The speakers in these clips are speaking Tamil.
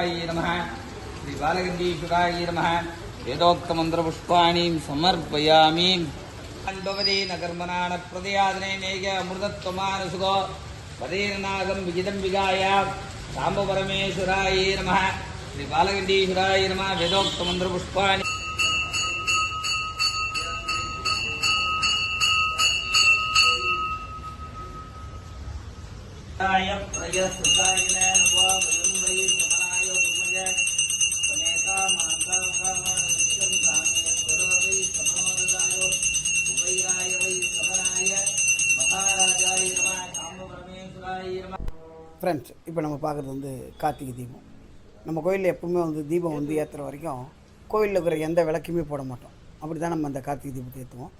ஸ்ரீ பாலகண்டீஸ்வராய நம வேதோக்த மந்திரபுஷ்பாணீம் சமர்ப்பயாமி. அன்பவதி நகர்மனான பிரதியாதனை நேக அமிர்தத்வமானசுகோ பதீரநாகம் விஜிதம்பிகாயா. சாம்ப பரமேஸ்வராய ஃப்ரெண்ட்ஸ் இப்போ நம்ம பார்க்குறது வந்து கார்த்திகை தீபம். நம்ம கோயிலில் எப்பவுமே வந்து தீபம் வந்து ஏற்றுற வரைக்கும் கோயிலில் இருக்கிற எந்த விளக்குமே போட மாட்டோம். அப்படி தான் நம்ம அந்த கார்த்திகை தீபத்தை ஏற்றுவோம்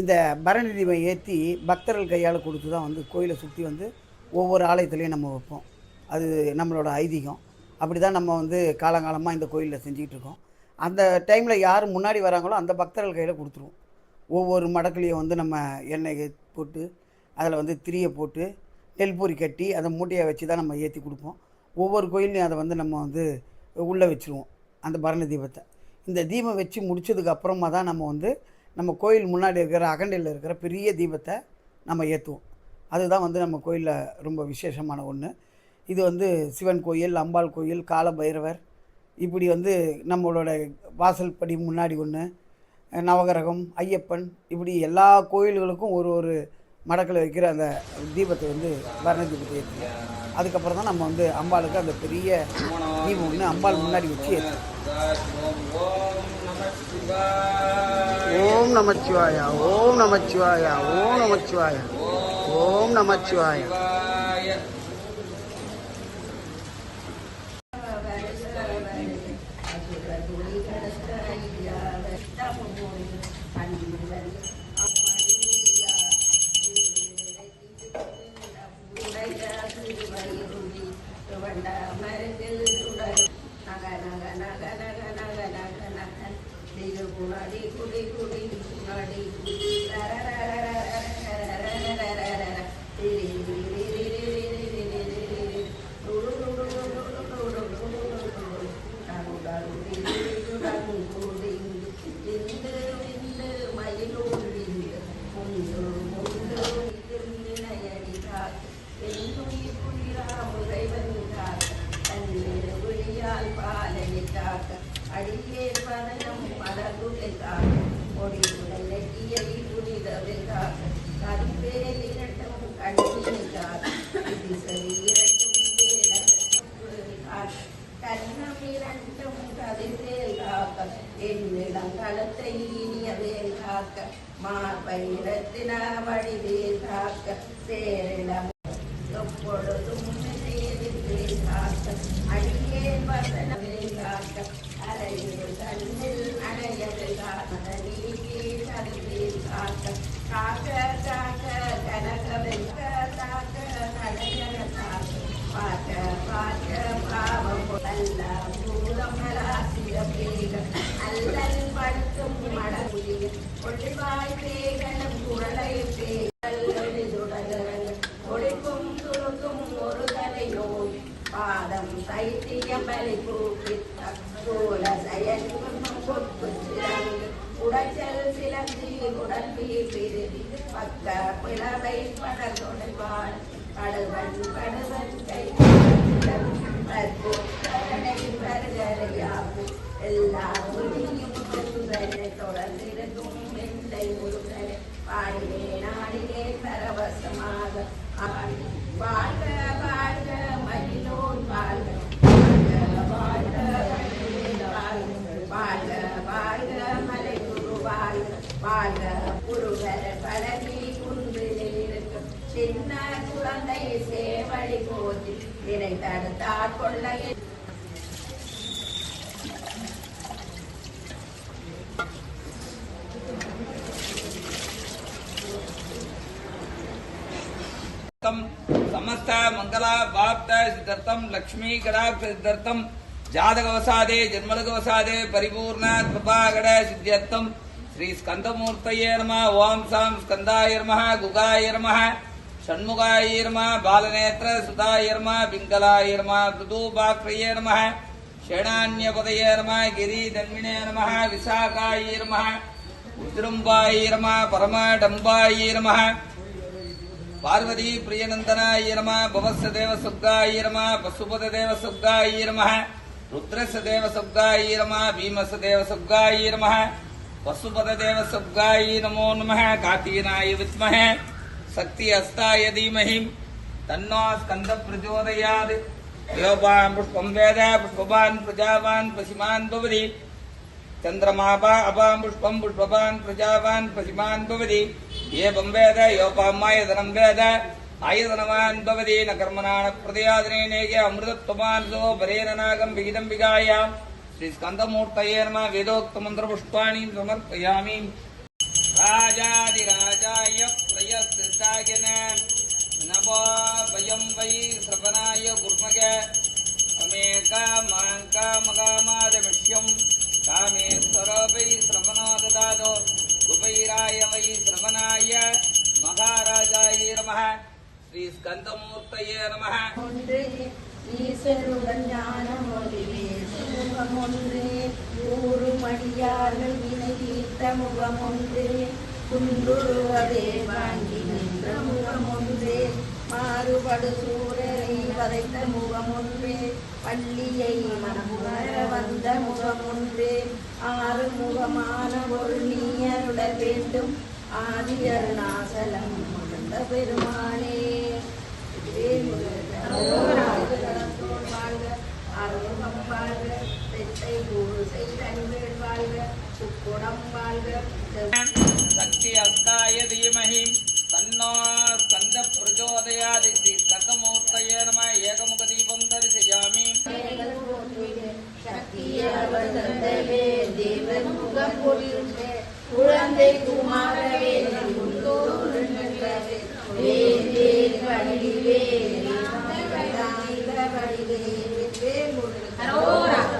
இந்த பரணி தீபம் ஏற்றி பக்தர்கள் கையால் கொடுத்து தான் வந்து கோயிலை சுற்றி வந்து ஒவ்வொரு ஆலயத்துலேயும் நம்ம வைப்போம். அது நம்மளோட ஐதீகம். அப்படி தான் நம்ம வந்து காலங்காலமாக இந்த கோயிலில் செஞ்சுக்கிட்டு இருக்கோம். அந்த டைமில் யார் முன்னாடி வராங்களோ அந்த பக்தர்கள் கையில் கொடுத்துருவோம். ஒவ்வொரு மடக்குலையும் வந்து நம்ம எண்ணெய் போட்டு அதில் வந்து திரியை போட்டு நெல்பூரி கட்டி அதை மூட்டையை வச்சு தான் நம்ம ஏற்றி கொடுப்போம். ஒவ்வொரு கோயிலையும் அதை வந்து நம்ம வந்து உள்ளே வச்சுருவோம் அந்த பரணி தீபத்தை. இந்த தீபம் வச்சு முடிச்சதுக்கு அப்புறமா தான் நம்ம வந்து நம்ம கோயில் முன்னாடி இருக்கிற அகண்டையில் இருக்கிற பெரிய தீபத்தை நம்ம ஏற்றுவோம் அதுதான் வந்து நம்ம கோயிலில் ரொம்ப விசேஷமான ஒன்று இது வந்து சிவன் கோயில் அம்பாள் கோயில் கால பைரவர் இப்படி வந்து நம்மளோட வாசல் படி முன்னாடி ஒன்று நவகிரகம் ஐயப்பன் இப்படி எல்லா கோயில்களுக்கும் ஒரு ஒரு மடக்கில் வைக்கிற அந்த தீபத்தை வந்து வர்ண தீபத்தை ஏற்றுவோம். அதுக்கப்புறம் தான் நம்ம வந்து அம்பாளுக்கு அந்த பெரிய தீபம் ஒன்று அம்பாள் முன்னாடி வச்சு ஓம் நமச்சிவாயா ஓம் நமச்சிவாயா ஓம் நமச்சிவாயா ஓம் நமச்சிவாயா. குடி குடி குடி குடி அடியே பதனம் ಬೇಕಾದಲ್ಲಿ ಟೀಯಲ್ಲಿ ಕುಡಿದ ಬೇಕಾದ ಅದು ಬೇರೆ ನೀರಟ್ಟು ಕಣ್ಣೀರಿಗಾದ ಸರಿ ಎರಡು കന്ന മിരണ്ടും കവിതേൽക്കാക്ക എന്നിടം കളത്തെ ഇനിയവേൽക്കാക്ക മാ പൈരത്തിന വഴിവേൽക്കാക്ക സേരളം பிளவை படர்தொடைவாள் கடுவன் கடுவன் கை எல்லா உரிமையும் தொடர்ந்திருக்கும் வெள்ளை முருகனை பாடினே நாடினே பரவசமாக வாழ்க வாழ்க மகிழோன் வாழ்க வாழ்க வாழ்க வாழ்க வாழ்க மலை குரு வாழ்க வாழ்க குருவர் பழனி சின்ன குழந்தை சேவடி போதி இதை தடுத்தாற் கொள்ளையில் सिद्धार्थम समस्त मंगल वाप्त सिद्धार्थम लक्ष्मी कटाक्ष सिद्धार्थम जातकवसादे जन्मलकवसादे परिपूर्ण कृपागड सिद्ध्यर्थम श्री स्कंदमूर्तये नमः ओम सां स्कंदाय नमः गुगाय नमः षण्मुगाय नमः बालनेत्र सुताय नमः पिङ्गलाय नमः मृदुपात्रये नमः षडान्यपदये नमः गिरिदन्विणे नमः विशाखाय नमः उद्रम्बाय नमः पार्वती प्रियनन्दनाय नमः भवस्य देवसुगाय नमः पशुपतदेवसुगाय नमः रुद्रस्य देवसुगाय नमः भीमस्य देवसुगाय नमः नमो नमः काकीनाय विद्महे। சக்தி அஸ்தாய தீமஹிம் தன்னோ ஸ்கந்த பிரச்சோதயாது யோபான் புஷ்பம் வேத புஷ்பவான் பிரஜாவான் பசிமான் பவதி. சந்திரமாபா அபாம் புஷ்பம் புஷ்பவான் பிரஜாவான் பசிமான் பவதி. ஏபம் வேத யோபாம் மாயதனம் வேத. ஆயுதனவான் பவதி ந கர்மனான பிரதியாதனே நேக அமிர்தத்வமான் சோ பரேரநாகம் விகிதம்பிகாயாம் ஸ்ரீ ஸ்கந்தமூர்த்தயே நம வேதோக்த மந்திர புஷ்பாணி சமர்ப்பயாமி. ராஜாதி ராஜாய பிரதிஷ்டாயன நமோ வயம் வை சிரவணாய குர்மக அமேகாமகாமாதமிஷ்யம் காமேஸ்வரோ வை சிரவணோ ததாதோ குபைராய வை சிரவணாய மகாராஜாய நம ஸ்ரீ ஸ்கந்தமூர்த்தயே நம ஈஸ்வருடன் ஞானமொழியே சுமுகமொன்று ஊரும் அடியார்கள் வினை தீர்த்த முகமொன்று குன்றுருவதே மாறுபடு சூரரை வதைத்த முகம் பள்ளியை மனமுகர வந்த முகமொன்றே. ஆறு முகமான ஒரு நீயருட வேண்டும். ஆதி அருணாசலம் மகந்த பெருமானே. சக்தி அத்தாய தீமஹி தன்னோ ஆதித்தி தக்கமூர்த்தய நம ஏகமுக தீபம் தரிசியாமி குழந்தை குமாரவே வேல்